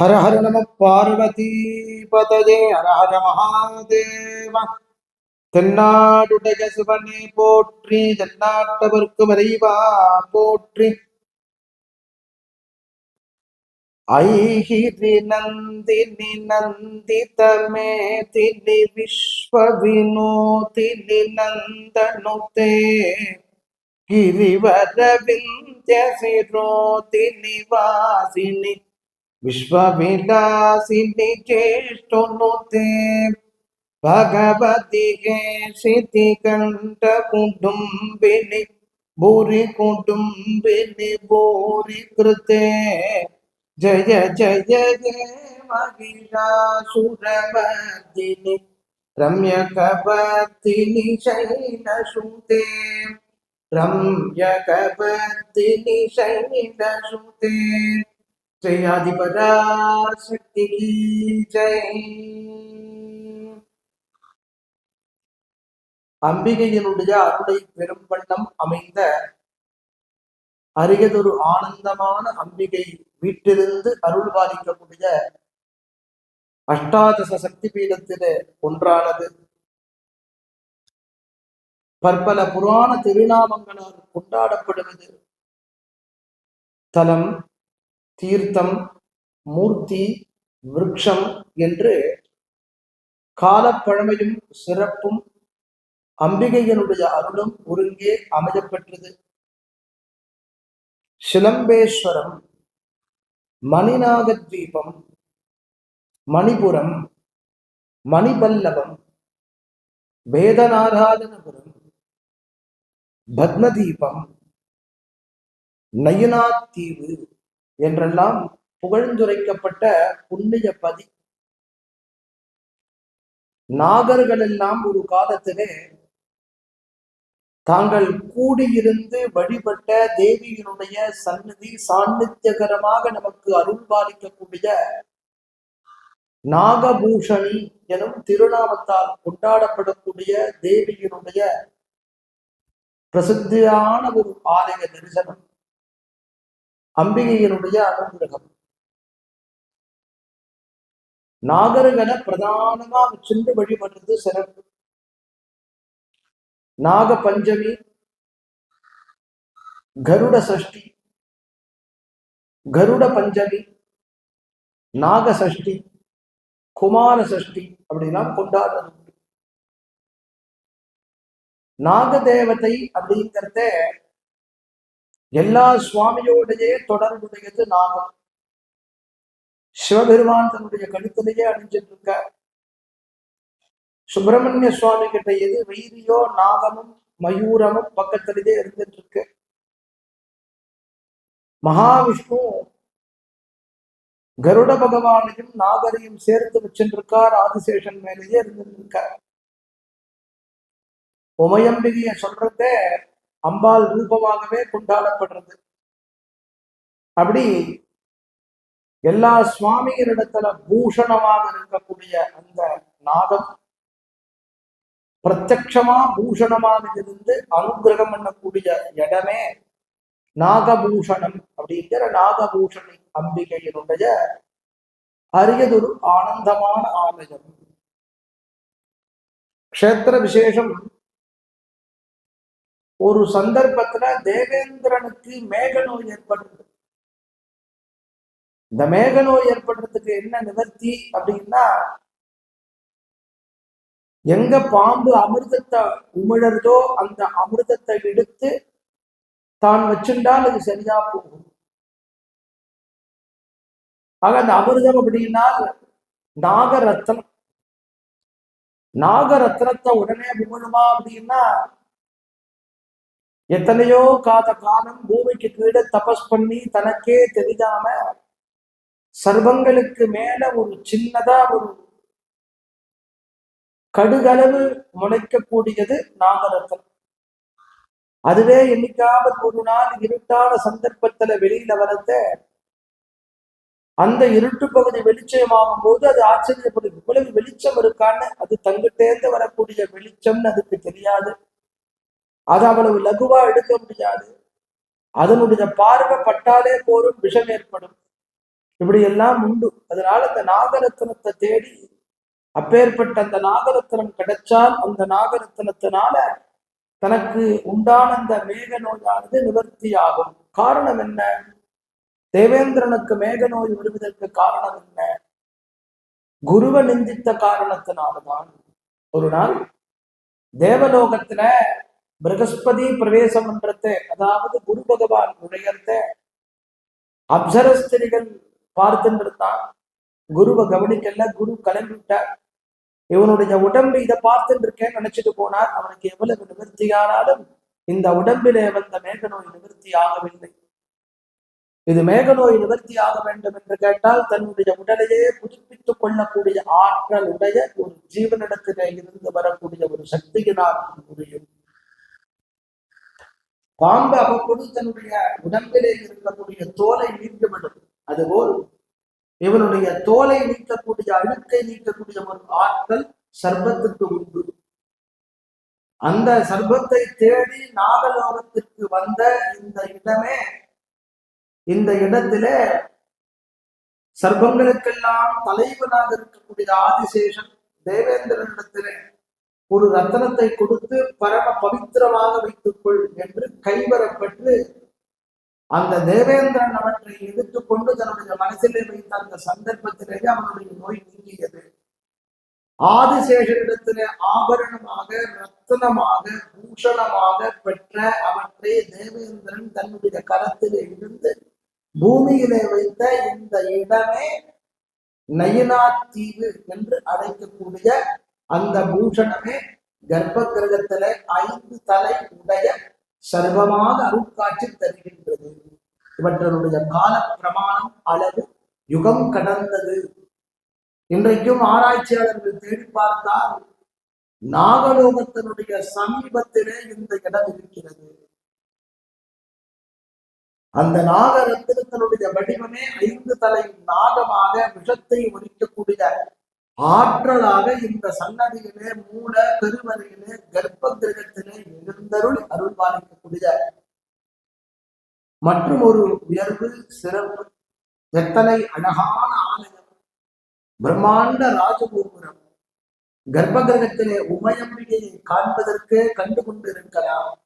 ஹர ஹர நம பார்வதி பதஜே ஹர ஹர மகாதேவ தென்னாடுடைய சிவனே போற்றி தென்னாட்டவர்க்கு வரைவா போற்றி. ஐஹிரி நந்தினி நந்திதமே திலி விஸ்வ வினோதிலி நந்தனுதே கிரிவர விந்திய சிரோதிலி வாசினி విశ్వవిలాసిని చేష్టొనుతే భగవతి స్థితి కంఠ కుటుంబిని భూరి కుటుంబిని భూరి కృతే జయ జయ జయమగిరాసురవర్దిని రమ్యకవర్తిని శైలసుతే రమ్యకవర్తిని శైలసుతే ஜெயாதிபதா சக்தி ஜெய் அம்பிகையினுடைய அருளை பெரும் வண்ணம் அமைந்த அருகதொரு ஆனந்தமான அம்பிகை வீட்டிலிருந்து அருள் பாதிக்கக்கூடிய அஷ்டாதச சக்தி பீடத்திலே ஒன்றானது. பற்பல புராண திருநாமங்களால் கொண்டாடப்படுவது தலம் தீர்த்தம் மூர்த்தி விருட்சம் என்று காலப்பழமையும் சிறப்பும் அம்பிகையனுடைய அருளும் ஒருங்கே அமையப்பெற்றது. சிலம்பேஸ்வரம் மணிநாகத்வீபம் மணிபுரம் மணிபல்லவம் வேதநாராயணபுரம் பத்மதீபம் நயினாத்தீவு என்றெல்லாம் புகழ்ந்துரைக்கப்பட்ட புண்ணிய பதி. நாகர்கள் எல்லாம் ஒரு காலத்திலே தாங்கள் கூடியிருந்து வழிபட்ட தேவியினுடைய சன்னதி சாநித்தியகரமாக நமக்கு அருள் பாலிக்கக்கூடிய நாகபூஷணி எனும் திருநாமத்தால் கொண்டாடப்படக்கூடிய தேவியினுடைய பிரசித்தியான ஒரு ஆலய தரிசனம். அம்பிகையினுடைய அனுகிரகம். நாகர்களை பிரதானமா சென்று வழிபடுறது சிறப்பு. நாக பஞ்சமி கருட சஷ்டி கருட பஞ்சமி நாக சஷ்டி குமார சஷ்டி அப்படிலாம் கொண்டாடுறது. நாகதேவதை அப்படிங்கிறத எல்லா சுவாமியோடையே தொடர்புடையது நாகம். சிவபெருமான் தன்னுடைய கழுத்திலேயே அணிஞ்சிட்டு இருக்க சுப்பிரமணிய சுவாமி கிட்ட எது வைரியோ நாகமும் மயூரமும் பக்கத்திலேயே இருந்துட்டு இருக்கு மகாவிஷ்ணு கருட பகவானையும் நாகரையும் சேர்த்து வச்சுருக்கார் ஆதிசேஷன் மேலேயே இருந்துட்டு இருக்கார் உமையம்பிகைய சொல்றத அம்பாள் ரூபமாகவே கொண்டாடப்படுறது. அப்படி எல்லா சுவாமிகளிடத்துல பூஷணமாக இருக்கக்கூடிய அந்த நாகம் பிரத்யமா பூஷணமாக இருந்து அனுகிரகம் பண்ணக்கூடிய இடமே நாகபூஷணம் அப்படிங்கிற நாகபூஷணி அம்பிகையினுடைய அரியதொரு ஆனந்தமான ஆலயம். க்ஷேத்திர விசேஷம் ஒரு சந்தர்ப்பத்துல தேவேந்திரனுக்கு மேக நோய் ஏற்படுறது இந்த மேக நோய் ஏற்படுறதுக்கு என்ன நிவர்த்தி அப்படின்னா எங்க பாம்பு அமிர்தத்தை உமிழறதோ அந்த அமிர்தத்தை எடுத்து தான் வச்சுட்டால் அது சரியா போகும். ஆக அந்த அமிர்தம் அப்படின்னா நாகரத்னம். நாகரத்னத்தை உடனே உமிழுமா அப்படின்னா எத்தனையோ காத காலம் பூமிக்கு கீழே தபஸ் பண்ணி தனக்கே தெரியாம சர்வங்களுக்கு மேல ஒரு சின்னதா ஒரு கடுகளவு முளைக்கக்கூடியது நாகரத்தம் அதுவே என்னைக்காவது ஒரு நாள் இருட்டான சந்தர்ப்பத்துல வெளியில வரத அந்த இருட்டு பகுதி வெளிச்சமாகும் போது அது ஆச்சரியப்படும் இவ்வளவு வெளிச்சம் இருக்கான்னு அது தங்கிட்டேந்து வரக்கூடிய வெளிச்சம்னு அதுக்கு தெரியாது. அது அவ்வளவு லகுவா எடுக்க முடியாது. அதனுடைய பார்வை பட்டாலே போரும் விஷம் ஏற்படும். இப்படி எல்லாம் உண்டு. அதனால அந்த நாகரத்னத்தை தேடி அப்பேற்பட்ட அந்த நாகரத்னம் கிடைச்சால் அந்த நாகரத்னத்தினால தனக்கு உண்டான அந்த மேக நோயானது நிவர்த்தியாகும். காரணம் என்ன? தேவேந்திரனுக்கு மேக நோய் வருவதற்கு காரணம் என்ன? குருவை நிந்தித்த காரணத்தினால்தான். ஒரு நாள் தேவலோகத்துல பிரகஸ்பதி பிரவேசம் பண்றத அதாவது குரு பகவான் நுழையறத அப்சரஸ்திரிகள் பார்த்துட்டு இருந்தான் குருவை கவனிக்கல குரு கிளம்பிவிட்டார் இவனுடைய உடம்பு இதை பார்த்துட்டு இருக்கேன்னு நினைச்சிட்டு போனார். அவனுக்கு எவ்வளவு நிவர்த்தியானாலும் இந்த உடம்பிலே வந்த மேகநோய் நிவர்த்தி ஆகவில்லை. இது மேகநோய் நிவர்த்தி ஆக வேண்டும் என்று கேட்டால் தன்னுடைய உடலையே புதுப்பித்துக் கொள்ளக்கூடிய ஆற்றல் உடைய ஒரு ஜீவனிடத்திலே இருந்து வரக்கூடிய ஒரு சக்தியினால் முடியும் பாம்பு அவ்வப்போது தன்னுடைய உடம்பிலே இருக்கக்கூடிய தோலை நீக்கிவிடும் அதுபோல் இவனுடைய தோலை நீக்கக்கூடிய அழுக்கை நீக்கக்கூடிய ஒரு ஆற்றல் சர்பத்துக்கு உண்டு. அந்த சர்பத்தை தேடி நாகலோகத்திற்கு வந்த இந்த இடமே இந்த இடத்திலே சர்பங்களுக்கெல்லாம் தலைவனாக இருக்கக்கூடிய ஆதிசேஷன் தேவேந்திரனிடத்திலே ஒரு ரத்தனத்தை கொடுத்து பரம பவித்திரமாக வைத்துக்கொள் என்று கைவரப்பட்டு அந்த தேவேந்திரன் அவற்றை எடுத்துக்கொண்டு தன்னுடைய மனசிலே வைத்த அந்த சந்தர்ப்பத்திலேயே அவனுடைய நோய் நீங்கியது. ஆதிசேஷனிடத்திலே ஆபரணமாக ரத்தனமாக பூஷணமாக பெற்ற அவற்றை தேவேந்திரன் தன்னுடைய கரத்திலே இருந்து பூமியிலே வைத்த இந்த இடமே நயினா தீவு என்று அழைக்கக்கூடிய அந்த பூஷணமே கர்ப்பகிரகத்துல ஐந்து தலை உடைய சர்வமாக அருட்காட்சி தருகின்றது. இவற்றனுடைய கால பிரமாணம் அளவு யுகம் கடந்தது. இன்றைக்கும் ஆராய்ச்சியாளர்கள் தேடி பார்த்தால் நாகலோகத்தினுடைய சமீபத்திலே இந்த இடம் இருக்கிறது. அந்த நாகரத்தினத்தினுடைய வடிவமே ஐந்து தலை நாகமாக விஷத்தை ஒழிக்கக்கூடிய ஆற்றலாக இந்த சன்னதியிலே மூல பெருவரையிலே கர்ப்ப கிரகத்திலே எழுந்தருள் அருள் பாலிக்கக்கூடிய மற்றும் ஒரு உயர்வு சிறப்பு எத்தனை அழகான ஆலயம். பிரம்மாண்ட ராஜகோபுரம். கர்ப்ப கிரகத்திலே உமையம்பிகையை காண்பதற்கே கண்டு கொண்டிருக்கலாம்.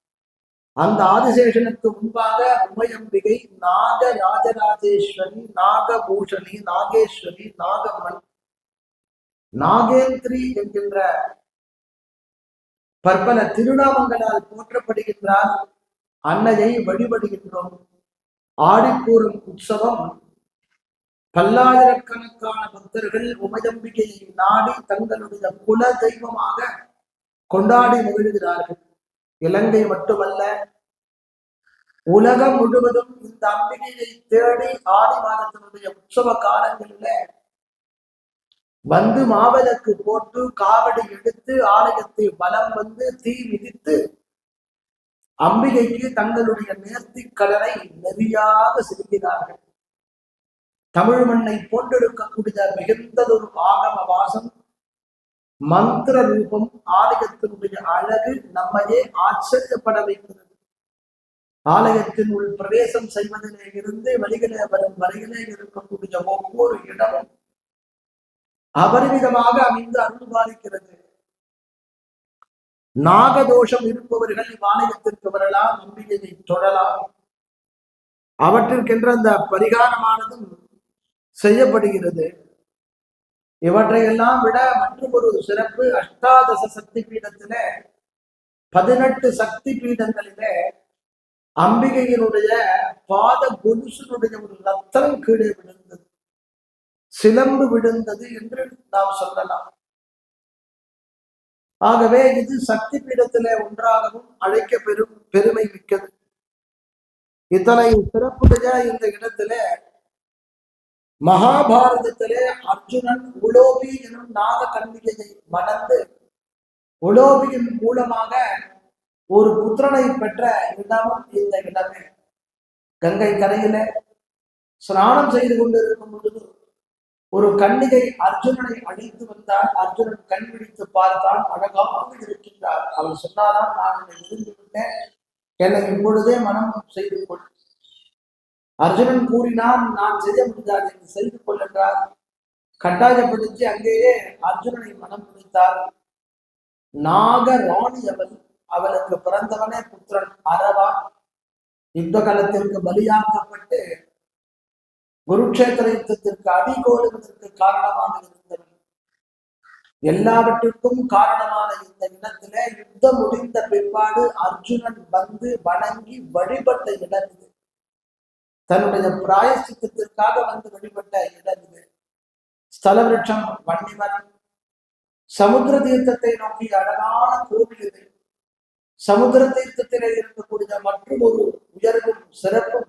அந்த ஆதிசேஷனுக்கு முன்பாக உமையம்பிகை நாக ராஜராஜேஸ்வரி நாகபூஷணி நாகேஸ்வரி நாகம்மன் நாகேந்திரி என்கின்ற பற்பல திருநாமங்களால் போற்றப்படுகின்றார். அன்னையை வழிபடுகின்றோம். ஆடிக்கூறும் உற்சவம். பல்லாயிரக்கணக்கான பக்தர்கள் உமையம்பிகையை நாடி தங்களுடைய குல தெய்வமாக கொண்டாடி மகிழ்கிறார்கள். இலங்கை மட்டுமல்ல உலகம் முழுவதும் இந்த அம்பிகையை தேடி ஆடி மாதத்தினுடைய உற்சவ காலங்களில வந்து மாவிளக்கு போட்டு காவடி எடுத்து ஆலயத்தை வலம் வந்து தீ மிதித்து அம்பிகைக்கு தங்களுடைய நேர்த்தி கடனை நெறியாக செலுத்தினார்கள் தமிழ் மண்ணை போன்றெடுக்கக்கூடிய மிகுந்ததொரு ஆகம வாசம் மந்திர ரூபம் ஆலயத்தினுடைய அழகு நம்மையே ஆச்சரியப்பட வைக்கிறது. ஆலயத்தின் உள் பிரவேசம் செய்வதிலே இருந்து வெளியிலே வரும் வரையிலே இருக்கக்கூடிய ஒவ்வொரு இடமும் அபரிமிதமாக அமைந்து அருள் பாதிக்கிறது நாகதோஷம் இருப்பவர்கள் இவ்வாலயத்திற்கு வரலாம் நம்பிக்கையை தொடலாம். அவற்றிற்கென்ற அந்த பரிகாரமானதும் செய்யப்படுகிறது. இவற்றையெல்லாம் விட மற்றும் ஒரு சிறப்பு அஷ்டாதச சக்தி பீடத்தில பதினெட்டு சக்தி பீடங்களிலே அம்பிகையினுடைய பாத கொலுசனுடைய ஒரு ரத்தம் கீழே விழுந்தது. சிலம்பு விழுந்தது என்று நாம் சொல்லலாம். ஆகவே இது சக்தி பீடத்திலே ஒன்றாகவும் அழைக்க பெரும் பெருமை மிக்கது. இத்தனை சிறப்புடைய இந்த இடத்திலே மகாபாரதத்திலே அர்ஜுனன் உலோபி எனும் நாக கண்ணிகையை மணந்து உலோபியின் மூலமாக ஒரு புத்திரனை பெற்ற இடமும் இந்த இடமே. கங்கை கரையில ஸ்நானம் செய்து கொண்டிருக்கும் பொழுது ஒரு கண்ணிகை அர்ஜுனனை அழைத்து வந்தால் அர்ஜுனன் கண்பிடித்து பார்த்தான் அழகாக இருக்கின்றார். அவள் சொன்னாராம் நான் என்னை இருந்து விட்டேன். என்னை இப்பொழுதே மனம் செய்து கொள். அர்ஜுனன் கூறினான் நான் செய்ய முடியாது என்று செய்து கொள்ளென்றார் கட்டாயப்படுத்தி அங்கேயே அர்ஜுனனை மனம் முடித்தார். நாக ராணி அவள் அவளுக்கு பிறந்தவனே புத்திரன் அரவா. யுத்த காலத்திற்கு பலியாக்கப்பட்டு குருக்ஷேத்திர யுத்தத்திற்கு அடிகோலுவதற்கு காரணமாக இருந்தவர் எல்லாவற்றிற்கும் காரணமான இந்த இடத்திலே யுத்தம் முடிந்த பிற்பாடு அர்ஜுனன் வந்து வணங்கி வழிபட்ட இடம் இது. தன்னுடைய பிராயசித்தத்திற்காக வந்து வழிபட்ட இடம் இது. ஸ்தலவிருட்சம் வன்னிவன் சமுத்திர தீர்த்தத்தை நோக்கி அழகான கோவில் இது. சமுத்திர தீர்த்தத்திலே இருக்கக்கூடிய மற்றும் ஒரு உயர்வும் சிறப்பும்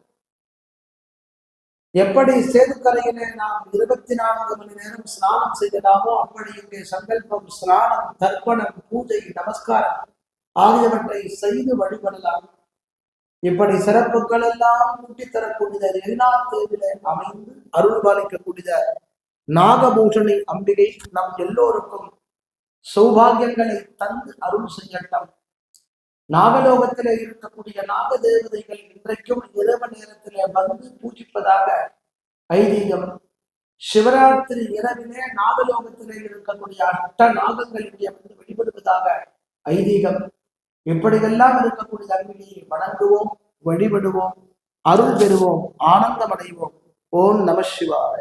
எப்படி சேதுக்கரையிலே நாம் இருபத்தி நான்கு மணி நேரம் ஸ்நானம் செய்யலாமோ அப்படி இங்கே சங்கல்பம் ஸ்நானம் தர்ப்பணம் பூஜை நமஸ்காரம் ஆகியவற்றை செய்து வழிபடலாம். இப்படி சிறப்புகள் எல்லாம் கூட்டி தரக்கூடிய எல்லா தேவிலே அமைந்து அருள் பாலிக்கக்கூடிய நாகபூஷணி அம்பிகை நம் எல்லோருக்கும் சௌபாகியங்களை தந்து அருள் செய்யட்டும். நாகலோகத்துல இருக்கக்கூடிய நாக தேவதைகள் இன்றைக்கும் இரவு நேரத்திலே வந்து பூஜிப்பதாக ஐதீகம். சிவராத்திரி இரவிலே நாகலோகத்திலே இருக்கக்கூடிய அட்ட நாகங்கள் இங்கே வந்து வழிபடுவதாக ஐதீகம். இப்படியெல்லாம் இருக்கக்கூடிய அருமையை வணங்குவோம் வழிபடுவோம் அருள் பெறுவோம் ஆனந்தம் அடைவோம் ஓம் நம சிவாய.